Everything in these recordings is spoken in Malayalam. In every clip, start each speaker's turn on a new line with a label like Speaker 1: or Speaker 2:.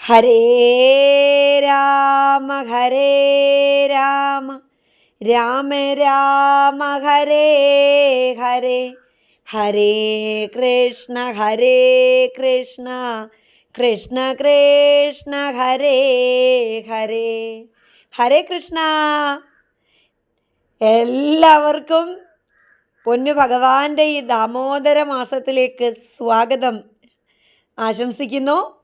Speaker 1: ഹരേ രാമ ഹരേ രാമ. രാമ രാമ ഹരേ ഹരേ. ഹരേ കൃഷ്ണ ഹരേ കൃഷ്ണ. കൃഷ്ണ കൃഷ്ണ ഹരേ ഹരേ. ഹരേ കൃഷ്ണ. എല്ലാവർക്കും പൊന്നു ഭഗവാന്റെ ഈ ദാമോദര മാസത്തിലേക്ക് സ്വാഗതം. ആശംസിക്കുന്നു.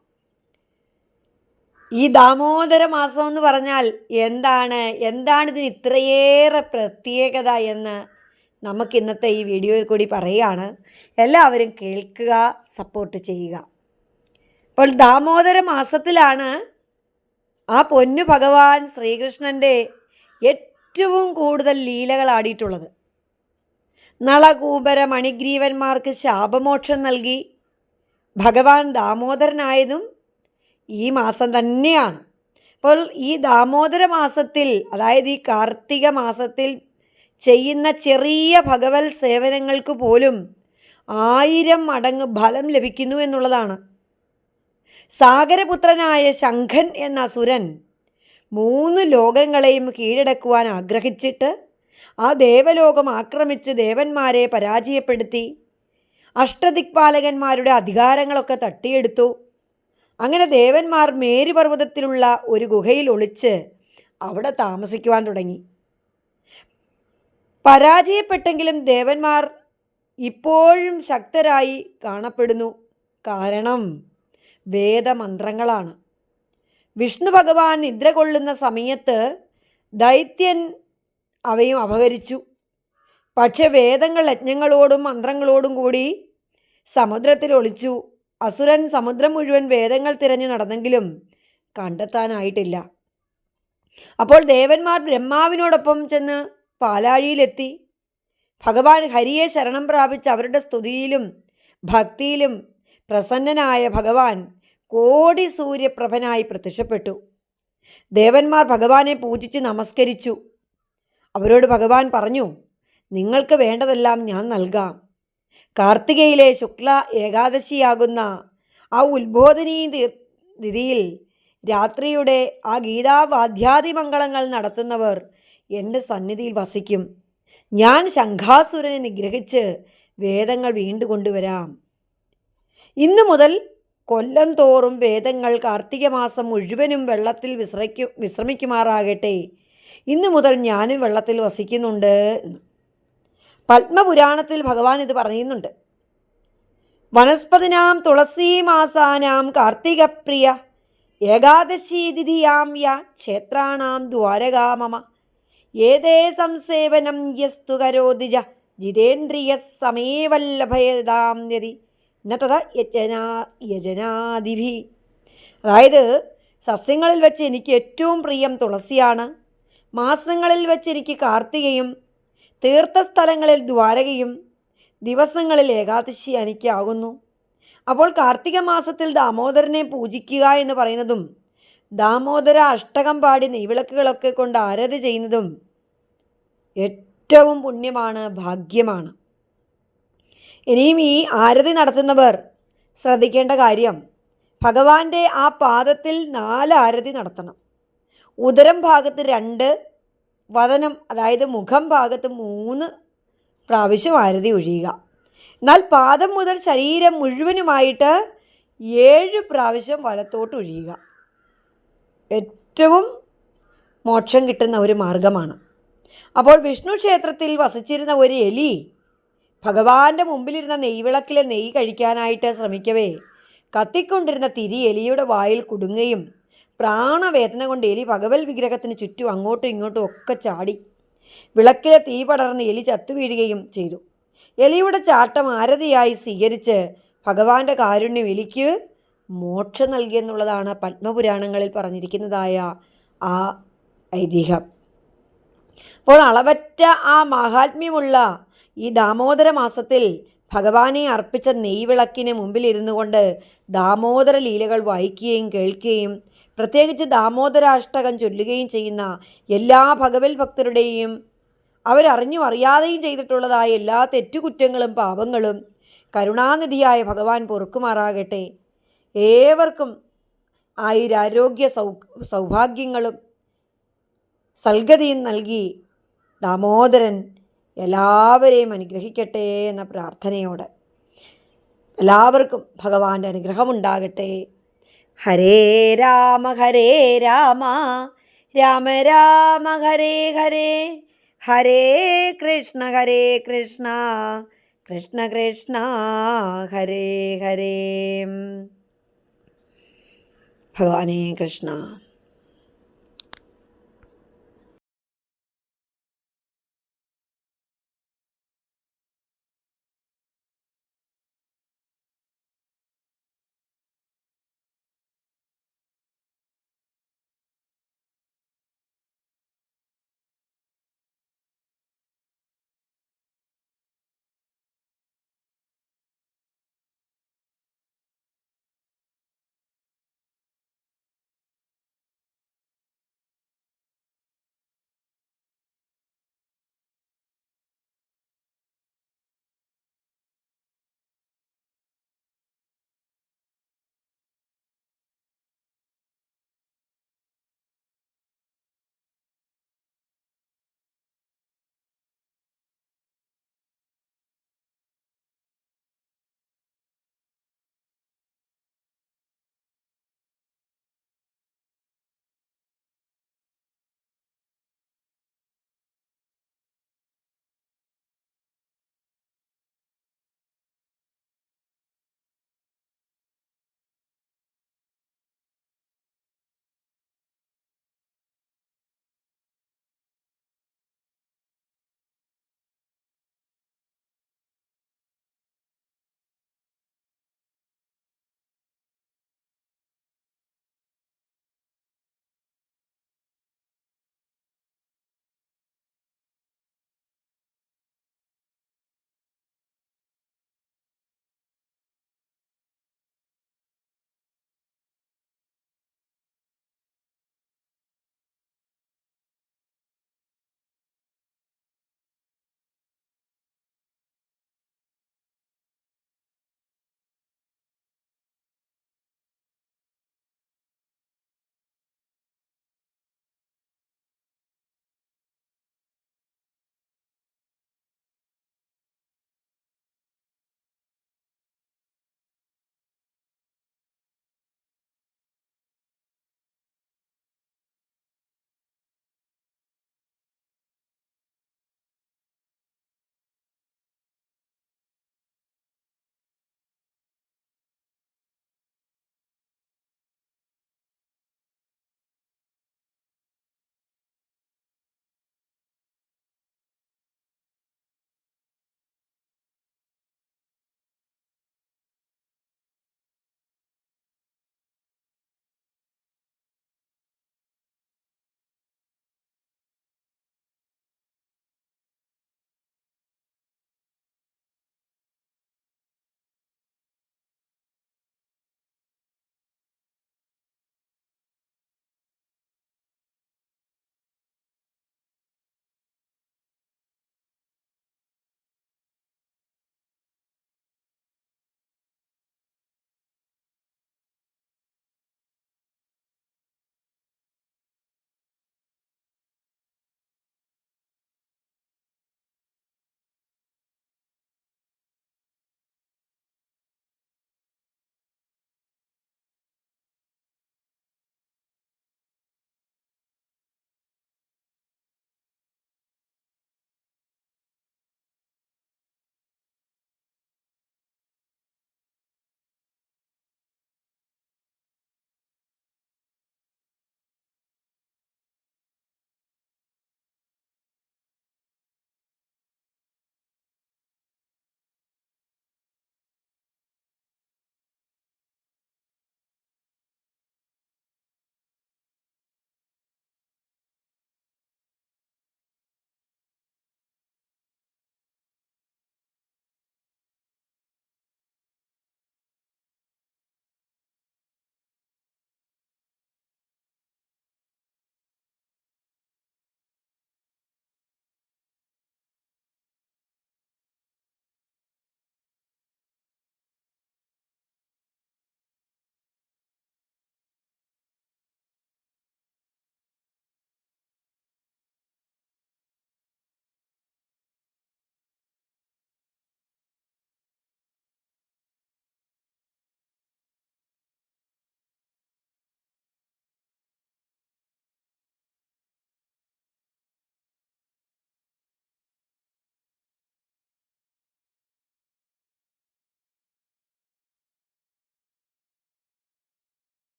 Speaker 1: ഈ ദാമോദര മാസം എന്ന് പറഞ്ഞാൽ എന്താണ്? എന്താണ് ഇതിന് ഇത്രയേറെ പ്രത്യേകത എന്ന് നമുക്ക് ഇന്നത്തെ ഈ വീഡിയോയിൽ കൂടി പറയുകയാണ്. എല്ലാവരും കേൾക്കുക സപ്പോർട്ട് ചെയ്യുക. അപ്പോൾ ദാമോദര മാസത്തിലാണ് ആ പൊന്നു ഭഗവാൻ ശ്രീകൃഷ്ണന്റെ ഏറ്റവും കൂടുതൽ ലീലകൾ ആടിയിട്ടുള്ളത്. നളകൂപര മണിഗ്രീവന്മാർക്ക് ശാപമോക്ഷം നൽകി ഭഗവാൻ ദാമോദരനായതും ഈ മാസം തന്നെയാണ്. അപ്പോൾ ഈ ദാമോദര മാസത്തിൽ അതായത് ഈ കാർത്തിക മാസത്തിൽ ചെയ്യുന്ന ചെറിയ ഭഗവത് സേവനങ്ങൾക്ക് പോലും ആയിരം മടങ്ങ് ഫലം ലഭിക്കുന്നു എന്നുള്ളതാണ്. സാഗരപുത്രനായ ശംഖൻ എന്ന അസുരൻ മൂന്ന് ലോകങ്ങളെയും കീഴടക്കുവാൻ ആഗ്രഹിച്ചിട്ട് ആ ദേവലോകം ആക്രമിച്ച് ദേവന്മാരെ പരാജയപ്പെടുത്തി അഷ്ടദിക്പാലകന്മാരുടെ അധികാരങ്ങളൊക്കെ തട്ടിയെടുത്തു. അങ്ങനെ ദേവന്മാർ മേരുപർവതത്തിലുള്ള ഒരു ഗുഹയിൽ ഒളിച്ച് അവിടെ താമസിക്കുവാൻ തുടങ്ങി. പരാജയപ്പെട്ടെങ്കിലും ദേവന്മാർ ഇപ്പോഴും ശക്തരായി കാണപ്പെടുന്നു. കാരണം വേദമന്ത്രങ്ങളാണ്. വിഷ്ണു ഭഗവാൻ നിദ്ര കൊള്ളുന്ന സമയത്ത് ദൈത്യൻ അവയും അപഹരിച്ചു. പക്ഷെ വേദങ്ങൾ യജ്ഞങ്ങളോടും മന്ത്രങ്ങളോടും കൂടി സമുദ്രത്തിൽ ഒളിച്ചു. അസുരൻ സമുദ്രം മുഴുവൻ വേദങ്ങൾ തിരഞ്ഞു നടന്നെങ്കിലും കണ്ടെത്താനായിട്ടില്ല. അപ്പോൾ ദേവന്മാർ ബ്രഹ്മാവിനോടൊപ്പം ചെന്ന് പാലാഴിയിലെത്തി. ഭഗവാൻ ഹരിയെ ശരണം പ്രാപിച്ച് അവരുടെ സ്തുതിയിലും ഭക്തിയിലും പ്രസന്നനായ ഭഗവാൻ കോടി സൂര്യപ്രഭനായി പ്രത്യക്ഷപ്പെട്ടു. ദേവന്മാർ ഭഗവാനെ പൂജിച്ച് നമസ്കരിച്ചു. അവരോട് ഭഗവാൻ പറഞ്ഞു നിങ്ങൾക്ക് വേണ്ടതെല്ലാം ഞാൻ നൽകാം. കാർത്തികയിലെ ശുക്ല ഏകാദശിയാകുന്ന ആ ഉത്ബോധനീ തിഥിയിൽ രാത്രിയുടെ ആ ഗീതാവാദ്യാദിമംഗളങ്ങൾ നടത്തുന്നവർ എന്റെ സന്നിധിയിൽ വസിക്കും. ഞാൻ ശംഖാസുരനെ നിഗ്രഹിച്ച് വേദങ്ങൾ വീണ്ടു കൊണ്ടുവരാം ഇന്നു മുതൽ കൊല്ലം തോറും വേദങ്ങൾ കാർത്തിക മാസം മുഴുവനും വെള്ളത്തിൽ വിശ്രമിക്കും വിശ്രമിക്കുമാറാകട്ടെ. ഇന്നു മുതൽ ഞാനും വെള്ളത്തിൽ വസിക്കുന്നുണ്ട് പത്മപുരാണത്തിൽ ഭഗവാൻ ഇത് പറയുന്നുണ്ട്. വനസ്പതിനാം തുളസീമാസാനാം കാർത്തികപ്രിയ ഏകാദശീതിഥിയാം യാ ക്ഷേത്രാണാം ദ്വാരകാമമ ഏതേ സംസേവനം യസ്തു കരോതിജ ജിതേന്ദ്രിയ സമേവല്ലഭയതാം യതി. ന യജനാ യജനാദിഭി. അതായത് സസ്യങ്ങളിൽ വെച്ച് എനിക്ക് ഏറ്റവും പ്രിയം തുളസിയാണ്. മാസങ്ങളിൽ വെച്ച് എനിക്ക് കാർത്തികയും തീർത്ഥസ്ഥലങ്ങളിൽ ദ്വാരകയും ദിവസങ്ങളിൽ ഏകാദശി അനിക്കാകുന്നു അപ്പോൾ കാർത്തിക മാസത്തിൽ ദാമോദരനെ പൂജിക്കുക എന്ന് പറയുന്നതും ദാമോദര അഷ്ടകം പാടി നെയ്വിളക്കുകളൊക്കെ കൊണ്ട് ആരതി ചെയ്യുന്നതും ഏറ്റവും പുണ്യമാണ് ഭാഗ്യമാണ്. ഇനിയും ഈ ആരതി നടത്തുന്നവർ ശ്രദ്ധിക്കേണ്ട കാര്യം ഭഗവാന്റെ ആ പാദത്തിൽ നാല് ആരതി നടത്തണം. ഉദരം ഭാഗത്ത് രണ്ട് വദനം അതായത് മുഖം ഭാഗത്ത് മൂന്ന് പ്രാവശ്യം ആരതി ഒഴിയുക. എന്നാൽ പാദം മുതൽ ശരീരം മുഴുവനുമായിട്ട് ഏഴ് പ്രാവശ്യം വലത്തോട്ട് ഒഴിയുക. ഏറ്റവും മോക്ഷം കിട്ടുന്ന ഒരു മാർഗമാണ്. അപ്പോൾ വിഷ്ണു ക്ഷേത്രത്തിൽ വസിച്ചിരുന്ന ഒരു എലി ഭഗവാന്റെ മുമ്പിലിരുന്ന നെയ്വിളക്കിലെ നെയ്യ് കഴിക്കാനായിട്ട് ശ്രമിക്കവേ കത്തിക്കൊണ്ടിരുന്ന തിരി എലിയുടെ വായിൽ കുടുങ്ങുകയും പ്രാണവേദന കൊണ്ട് എലി പകവൽ വിഗ്രഹത്തിന് ചുറ്റും അങ്ങോട്ടും ഇങ്ങോട്ടും ഒക്കെ ചാടി. വിളക്കിലെ തീ പടർന്ന് എലി ചത്തുവീഴുകയും ചെയ്തു. എലിയുടെ ചാട്ടം ആരതിയായി സ്വീകരിച്ച് ഭഗവാന്റെ കാരുണ്യം എലിക്ക് മോക്ഷം നൽകിയെന്നുള്ളതാണ് പത്മപുരാണങ്ങളിൽ പറഞ്ഞിരിക്കുന്നതായ ആ ഐതിഹ്യം. അപ്പോൾ അളവറ്റ ആ മാഹാത്മ്യമുള്ള ഈ ദാമോദര മാസത്തിൽ ഭഗവാനെ അർപ്പിച്ച നെയ്വിളക്കിന് മുമ്പിലിരുന്നു കൊണ്ട് ദാമോദര ലീലകൾ വായിക്കുകയും കേൾക്കുകയും പ്രത്യേകിച്ച് ദാമോദരാഷ്ടകം ചൊല്ലുകയും ചെയ്യുന്ന എല്ലാ ഭഗവത് ഭക്തരുടെയും അവരറിഞ്ഞും അറിയാതെയും ചെയ്തിട്ടുള്ളതായ എല്ലാ തെറ്റുകുറ്റങ്ങളും പാപങ്ങളും കരുണാനിധിയായ ഭഗവാൻ പൊറുക്കുമാറാകട്ടെ. ഏവർക്കും ആയിരാരോഗ്യ സൗ സൗഭാഗ്യങ്ങളും സൽഗതിയും നൽകി ദാമോദരൻ എല്ലാവരെയും അനുഗ്രഹിക്കട്ടെ എന്ന പ്രാർത്ഥനയോടെ. എല്ലാവർക്കും ഭഗവാന്റെ അനുഗ്രഹമുണ്ടാകട്ടെ. ഹരേ രാമ ഹരേ രാമ രാമ രാമ ഹരേ ഹരേ ഹരേ കൃഷ്ണ ഹരേ കൃഷ്ണ കൃഷ്ണ കൃഷ്ണ ഹരേ ഹരേ. ഭഗവാനേ കൃഷ്ണ.